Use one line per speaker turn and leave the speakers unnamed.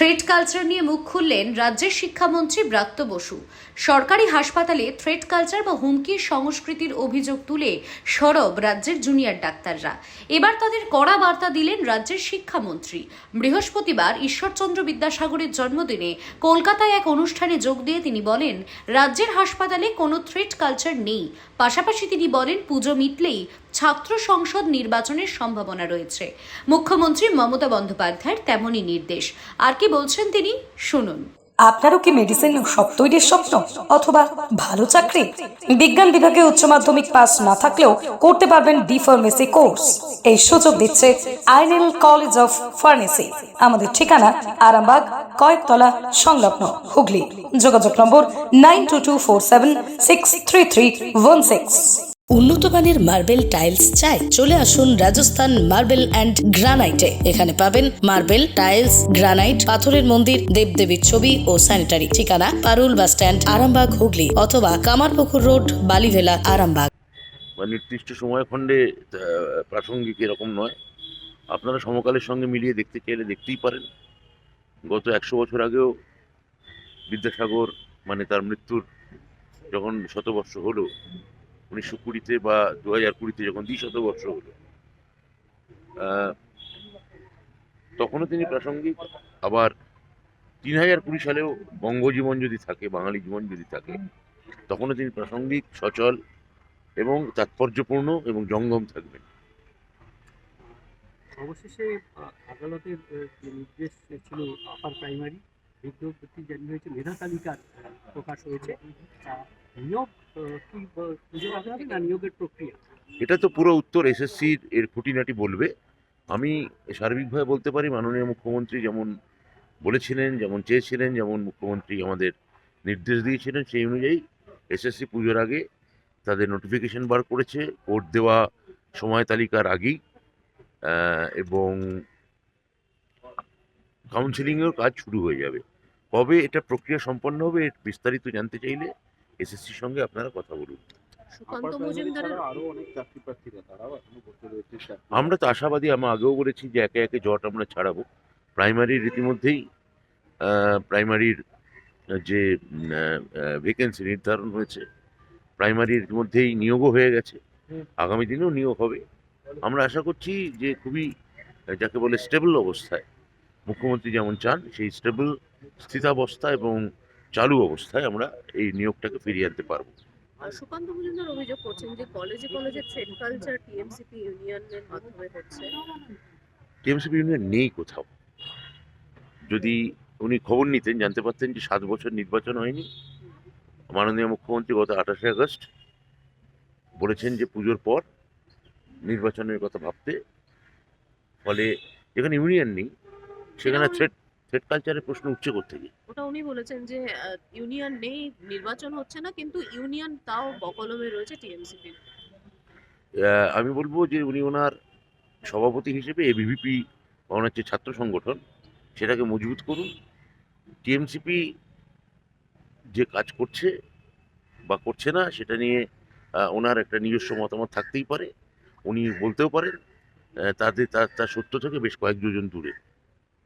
Thread culture নিয়ে মুখ খুললেন রাজ্যের শিক্ষামন্ত্রী ব্রাত্য বসু। সরকারি হাসপাতালে থ্রেড কালচার বা হুমকির সংস্কৃতির অভিযোগ তুলে সরব রাজ্যের জুনিয়র ডাক্তাররা। এবার তাদের কড়া বার্তা দিলেন রাজ্যের শিক্ষামন্ত্রী। বৃহস্পতিবার ঈশ্বরচন্দ্র বিদ্যাসাগরের জন্মদিনে কলকাতায় এক অনুষ্ঠানে যোগ দিয়ে তিনি বলেন, রাজ্যের হাসপাতালে কোনো থ্রেড কালচার নেই। পাশাপাশি তিনি বলেন, পুজো মিটলেই ছাত্র সংসদ নির্বাচনের সম্ভাবনা রয়েছে। মুখ্যমন্ত্রী মমতা বন্দ্যোপাধ্যায়ের তেমনই নির্দেশ। আর কি বলছেন তিনি? শুনুন।
আপনারও কি মেডিসিন সব তৈরির স্বপ্ন? অথবা ভালো চাকরি? বিজ্ঞান বিভাগে উচ্চ মাধ্যমিক পাস না থাকলেও করতে পারবেন ডি ফার্মেসি কোর্স এই সুযোগ দিচ্ছে আইনেল কলেজ অফ ফার্মেসি আমাদের ঠিকানা আরামবাগ, কয়েকতলা, সংলগ্ন হুগলি। যোগাযোগ number nine two two four seven six three three one six
উন্নত মানের মার্বেল টাইলস চাই, চলে আসুন রাজস্থান মার্বেল অ্যান্ড গ্রানাইটে। এখানে পাবেন মার্বেল টাইলস, গ্রানাইট, পাথরের মন্দির, দেবদেবীর ছবি ও স্যানিটারি। ঠিকানা পারুল বাস স্ট্যান্ড, আরামবাগ, হুগলি অথবা কামারপুকুর রোড, বালিভেলা, আরামবাগ।
বা নির্দিষ্ট সময়খণ্ডে প্রাসঙ্গিক এরকম নয়। আপনারা সমকালের সঙ্গে মিলিয়ে দেখতে চাইলে দেখতেই পারেন। গত একশো বছর আগেও বিদ্যাসাগর মানে তার মৃত্যুর যখন শতবর্ষ হলো উনিশশো কুড়িতে বা দু হাজার কুড়িতে যখন দ্বি শতবর্ষ হলো তখনও তিনি প্রাসঙ্গিক। আবার তিন হাজার কুড়ি সালেও বঙ্গজীবন যদি থাকে, বাঙালি জীবন যদি থাকে, তখনও তিনি প্রাসঙ্গিক, সচল এবং তাৎপর্যপূর্ণ এবং জঙ্গম থাকবেন।
অবশেষে আদালতের নির্দেশ ছিল আপার প্রাইমারি। বিজ্ঞপ্তি হয়েছে, মেধা তালিকার প্রকাশ হয়েছে।
এটা তো পুরো উত্তর এসএসসির এর খুঁটিনাটি বলবে। আমি সার্বিকভাবে বলতে পারি, মাননীয় মুখ্যমন্ত্রী যেমন বলেছিলেন, যেমন চেয়েছিলেন, যেমন মুখ্যমন্ত্রী আমাদের নির্দেশ দিয়েছিলেন, সেই অনুযায়ী এসএসসি পুজোর আগে তাদের নোটিফিকেশন বার করেছে কোর্ট দেওয়া সময় তালিকার আগেই এবং কাউন্সিলিংয়ের কাজ শুরু হয়ে যাবে। কবে এটা প্রক্রিয়া সম্পন্ন হবে বিস্তারিত জানতে চাইলে এসএসসির সঙ্গে আপনারা কথা বলুন। আমরা তো আশাবাদী আমি আগেও বলেছি যে একে একে জট আমরা ছাড়াবো। প্রাইমারির রীতিমধ্যেই প্রাইমারির যে ভ্যাকেন্সি নির্ধারণ হয়েছে প্রাইমারির মধ্যেই নিয়োগও হয়ে গেছে। আগামী দিনেও নিয়োগ হবে। আমরা আশা করছি যে খুবই যাকে বলে স্টেবল অবস্থায় মুখ্যমন্ত্রী যেমন চান সেই স্টেবল স্থিতাবস্থা এবং চালু অবস্থায় আমরা এই নিয়োগটাকে ফিরিয়ে আনতে পারব।
সুকান্ত মজুমদার অভিযোগ করছেন যে কলেজে কলেজে ট্রেড কালচার টিএমসিপি ইউনিয়নের মাধ্যমে হচ্ছে।
টিএমসিপি ইউনিয়ন নেই কোথাও। যদি উনি খবর নিতেন জানতে পারতেন যে সাত বছর নির্বাচন হয়নি। মাননীয় মুখ্যমন্ত্রী গত আঠাশে আগস্ট বলেছেন যে পুজোর পর নির্বাচনের কথা ভাবতে। ফলে যেখানে ইউনিয়ন নেই সেখানে থ্রেড থ্রেড কালচারের প্রশ্ন উঠছে থেকে
ওটা উনি বলেছেন যে ইউনিয়ন নেই নির্বাচন হচ্ছে না কিন্তু ইউনিয়ন তাও বকলমে রয়েছে টিএমসিপির
আমি বলব যে উনি ওনার সভাপতি হিসেবে এবিভিপি ওনার যে ছাত্র সংগঠন সেটাকে মজবুত করুন। টিএমসিপি যে কাজ করছে বা করছে না সেটা নিয়ে ওনার একটা নিজস্ব মতামত থাকতেই পারে। উনি বলতেও পারেন তাদের তার তার সত্য থেকে বেশ কয়েক দুজন দূরে।